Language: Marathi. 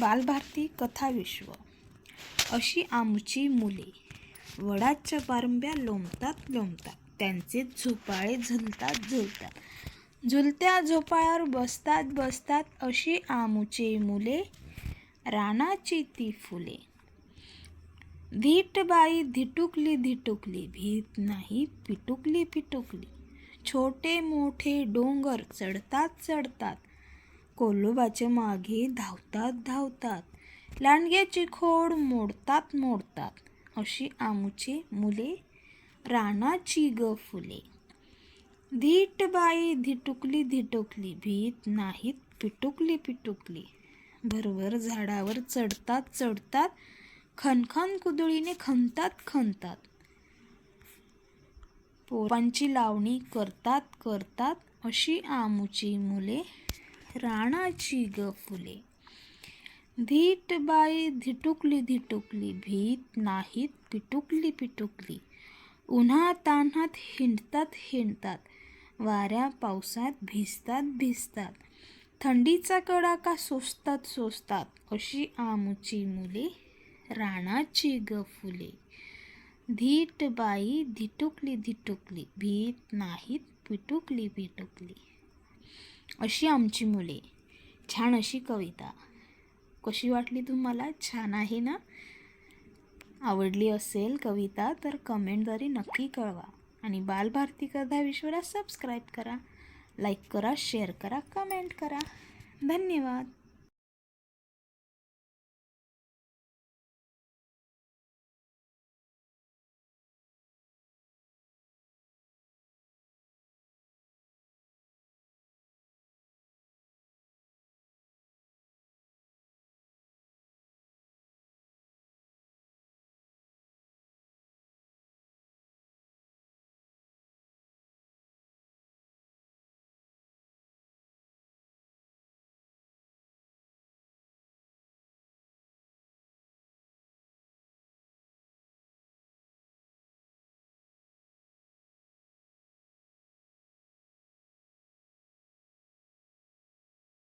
बालभारती कथाविश्व अशी आमची मुले. वडाच्या बारंब्या लोंबतात लोंबतात त्यांचे झोपाळे झुलतात झुलतात. झुलत्या झोपाळ्यावर बसतात बसतात अशी आमुचे मुले. रानाची ती फुले. धीट बाई धिटुकली धिटुकली. भीत नाही पिटुकली पिटुकली. छोटे मोठे डोंगर चढतात चढतात. कोलोबाच्या मागे धावतात धावतात. लांडग्याची खोड मोडतात मोडतात. अशी आमूची मुले रानाची ग फुले. धीट बाई धिटुकली धिटुकली. भीत नाहीत पिटुकली पिटुकली. भरभर झाडावर चढतात चढतात. खनखन कुदळीने खणतात खणतात पोरांची लावणी करतात करतात. अशी आमूची मुले राणाची ग फुले. धीट बाई धिटुकली धिटुकली भीत नाहीत पिटुकली पिटुकली. उन्हा तान्हात हिंडतात हिंडतात वाऱ्या पावसात भिजतात भिजतात. थंडीचा कडाका सोसतात सोसतात अशी आमुची मुले राणाची ग फुले. धीट बाई धिटुकली धिटुकली भीत नाहीत पिटुकली पिटुकली. अशी आमची मुले. छान अशी कविता. कशी वाटली तुम्हाला? छान आहे ना? आवडली असेल कविता तर कमेंटद्वारे नक्की कळवा. आणि बालभारती कथा विश्वला सबस्क्राईब करा. लाईक करा शेअर करा कमेंट करा. धन्यवाद.